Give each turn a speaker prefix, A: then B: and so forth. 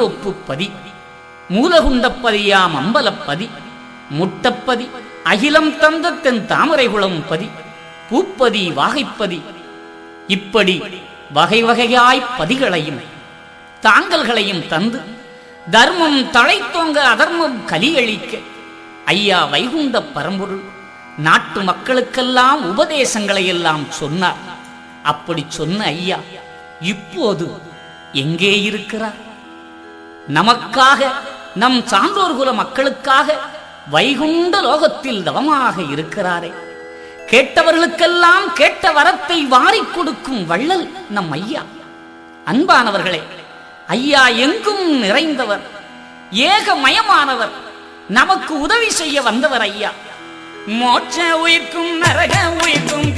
A: மாந்தோப்புப்பதி மூலகுண்டப்பதியாம் அம்பலப்பதி முட்டப்பதி அகிலம் தந்த தென் தாமரைகுளம் பதி பூப்பதி வாகைப்பதி. இப்படி வகை வகையாய் பதிகளையும் தாங்கல்களையும் தந்து தர்மம் தழைத்தோங்க அதர்மம் கலியளிக்க ஐயா வைகுண்ட பரம்பொருள் நாட்டு மக்களுக்கெல்லாம் உபதேசங்களை எல்லாம் சொன்னார். அப்படி சொன்ன ஐயா இப்போது எங்கே இருக்கிறார்? நமக்காக நம் சான்றோர் குல மக்களுக்காக வைகுண்ட லோகத்தில் தவமாக இருக்கிறாரே. கேட்டவர்களுக்கெல்லாம் கேட்ட வரத்தை வாரிக் கொடுக்கும் வள்ளல் நம் ஐயா. அன்பானவர்களே ஐயா எங்கும் நிறைந்தவர் ஏகமயமானவர் நமக்கு உதவி செய்ய வந்தவர் ஐயா. மோட்ச உயிர்க்கும் நரக உயிர்க்கும்